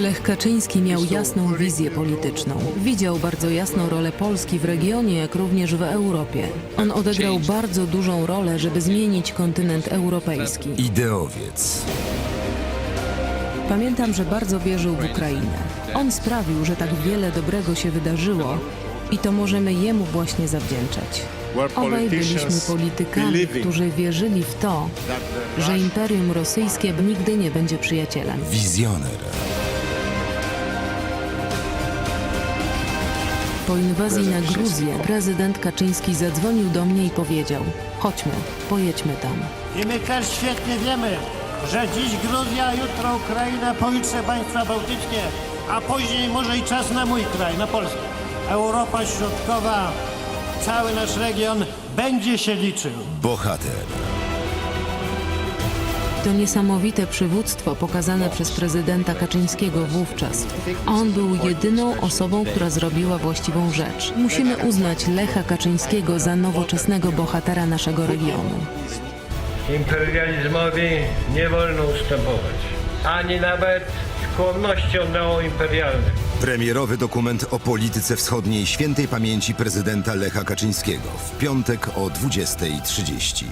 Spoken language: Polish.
Lech Kaczyński miał jasną wizję polityczną. Widział bardzo jasną rolę Polski w regionie, jak również w Europie. On odegrał bardzo dużą rolę, żeby zmienić kontynent europejski. Ideowiec. Pamiętam, że bardzo wierzył w Ukrainę. On sprawił, że tak wiele dobrego się wydarzyło i to możemy jemu właśnie zawdzięczać. Obaj byliśmy politykami, którzy wierzyli w to, że Imperium Rosyjskie nigdy nie będzie przyjacielem. Wizjoner. Po inwazji na Gruzję prezydent Kaczyński zadzwonił do mnie i powiedział: Chodźmy, pojedźmy tam. I my też świetnie wiemy, że dziś Gruzja, jutro Ukraina, pojutrze państwa bałtyckie, a później może i czas na mój kraj, na Polskę. Europa Środkowa, cały nasz region będzie się liczył. Bohater. To niesamowite przywództwo pokazane przez prezydenta Kaczyńskiego wówczas. On był jedyną osobą, która zrobiła właściwą rzecz. Musimy uznać Lecha Kaczyńskiego za nowoczesnego bohatera naszego regionu. Imperializmowi nie wolno ustępować, ani nawet skłonnościom neoimperialnym. Premierowy dokument o polityce wschodniej świętej pamięci prezydenta Lecha Kaczyńskiego w piątek o 20.30.